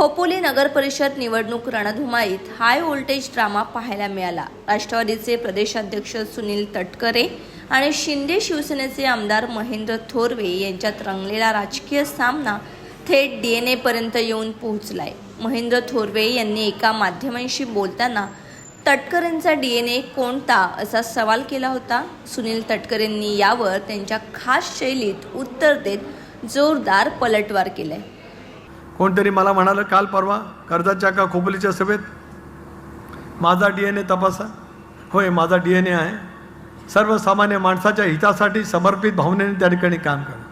खोपोली नगर परिषद निवडणूक रणधुमाळीत high voltage drama पाहायला मिळाला. राष्ट्रवादीचे प्रदेशाध्यक्ष सुनील तटकरे आणि शिंदे शिवसेनेचे आमदार महेंद्र थोरवे यांच्यात रंगलेला राजकीय सामना थेट डी एन एपर्यंत येऊन पोहोचलाय. महेंद्र थोरवे यांनी एका माध्यमांशी बोलताना तटकरेंचा डी एन ए कोणता? असा सवाल केला होता. सुनील तटकरेंनी यावर त्यांच्या खास शैलीत उत्तर देत जोरदार पलटवार केलाय. कोणतरी मला म्हणालं काल परवा कर्जाच्या का खोबलीच्या सभेत माझा डी एन ए तपासा. होय माझा डी एन ए आहे. सर्वसामान्य माणसाच्या हितासाठी समर्पित भावनेने त्या ठिकाणी काम करणं.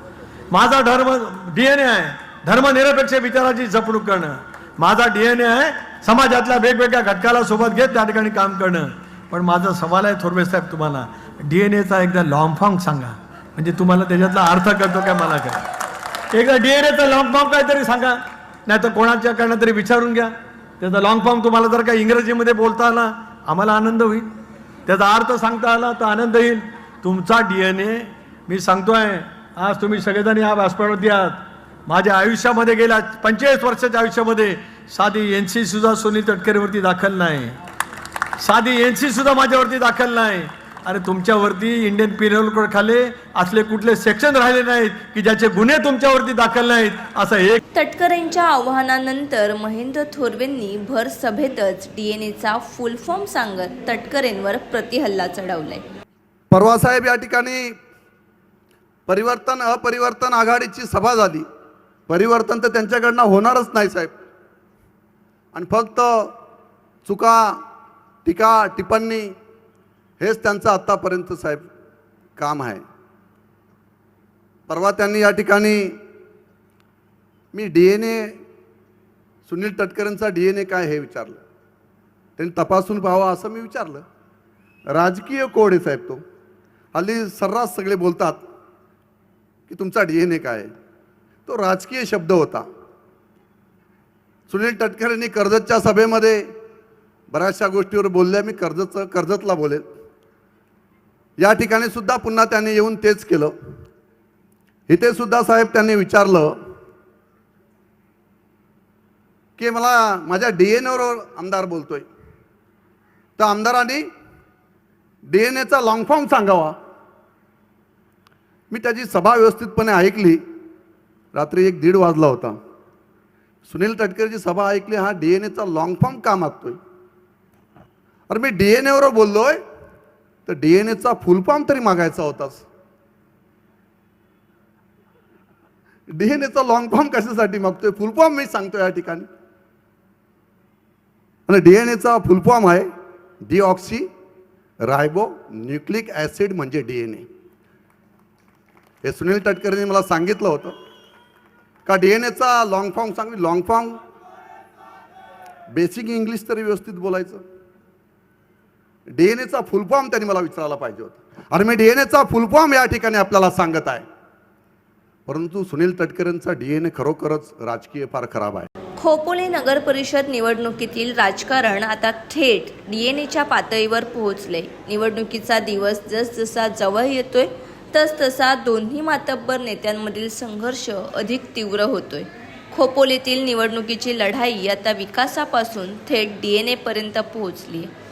माझा धर्म डी एन ए आहे. धर्मनिरपेक्ष विचाराची जपणूक करणं. माझा डी एन ए आहे. समाजातल्या वेगवेगळ्या घटकाला सोबत घेत त्या ठिकाणी काम करणं. पण माझा सवाल आहे थोरवे साहेब तुम्हाला. डी एन एचा एकदा लॉंग सांगा. म्हणजे तुम्हाला त्याच्यातला अर्थ कळतो काय मला काय? एकदा डी एन एचा लॉंग काहीतरी सांगा. नाही तर कोणाच्या कडनं तरी विचारून घ्या. त्याचा लॉंग फॉर्म तुम्हाला जर का इंग्रजीमध्ये बोलता आला आम्हाला आनंद होईल. त्याचा अर्थ सांगता आला तर आनंद येईल. तुमचा डी एन ए मी सांगतोय आज तुम्ही सगळेजण या व्यासपीठावरती आहात. माझ्या आयुष्यामध्ये गेल्या पंचेचाळीस वर्षाच्या आयुष्यामध्ये साधी एन सी सुद्धा सुनील तटकरेवरती दाखल नाही. साधी एन सी सुद्धा माझ्यावरती दाखल नाही. अरे तुमच्यावरती इंडियन पिनल कोड खाले असले कुठले सेक्शन राहिले नाहीत की ज्याचे गुन्हे तुमच्यावरती दाखल नाहीत असं एक तटकरेंच्या आव्हानानंतर महेंद्र थोरवेंनी भर सभेतच डीएनएचा फुल फॉर्म सांगत तटकरेंवर प्रतिहल्ला चढवलाय. परवा साहेब या ठिकाणी परिवर्तन अपरिवर्तन आघाडीची सभा झाली. परिवर्तन तर त्यांच्याकडनं होणारच नाही साहेब. आणि फक्त चुका टीका टिप्पणी हेच त्यांचं आत्तापर्यंत साहेब काम आहे. परवा त्यांनी या ठिकाणी मी डी एन ए सुनील तटकरेंचा डी एन ए काय हे विचारलं. त्यांनी तपासून पाहावा असं मी विचारलं. राजकीय कोड आहे साहेब तो? हल्ली सर्रास सगळे बोलतात की तुमचा डी एन ए काय? तो राजकीय शब्द होता. सुनील तटकरेंनी कर्जतच्या सभेमध्ये बऱ्याचशा गोष्टीवर बोलल्या मी कर्जतचं कर्जतला बोलेल. या ठिकाणी सुद्धा पुन्हा त्यांनी येऊन तेच केलं. इथे सुद्धा साहेब त्यांनी विचारलं की मला माझ्या डी एन एवर आमदार बोलतोय. तर आमदारांनी डी एन एचा लॉंग फॉर्म सांगावा. मी त्याची सभा व्यवस्थितपणे ऐकली. रात्री एक दीड वाजला होता. सुनील तटकरेची सभा ऐकली हा डी एन एचा लॉंग फॉर्म का मागतोय अरे मी डी एन एवर बोललोय तर डी एन एचा फुल फॉर्म तरी मागायचा होताच. डी एन एचा लॉंग फॉर्म कशासाठी मागतोय? फुल फॉर्म मी सांगतो या ठिकाणी. आणि डी एन एचा फुल फॉर्म आहे डिऑक्सी रायबो न्यूक्लिक ॲसिड म्हणजे डी एन ए हे सुनील तटकरेंनी मला सांगितलं होतं. का डी एन एचा लॉंग फॉर्म सांग लॉंग फॉर्म बेसिक इंग्लिश तरी व्यवस्थित बोलायचं. डी एन एचा फुलफॉर्म त्यांनी मला विचारायला पाहिजे होता. आणि मी डी एन एचा फुलफॉर्म या ठिकाणी आपल्याला सांगत आहे. परंतु सुनील तटकरेंचा डी एन ए खरोखरच राजकीय फार खराब आहे. खोपोली नगर परिषद निवडणुकीतील राजकारण आता थेट डीएनएच्या पातळीवर पोहोचले. निवडणुकीचा दिवस जसजसा जवळ येतोय तसतसा दोन्ही मातब्बर नेत्यांमधील संघर्ष अधिक तीव्र होतोय. खोपोलीतील निवडणुकीची लढाई आता विकासापासून थेट डीएनए पर्यंत पोहोचली आहे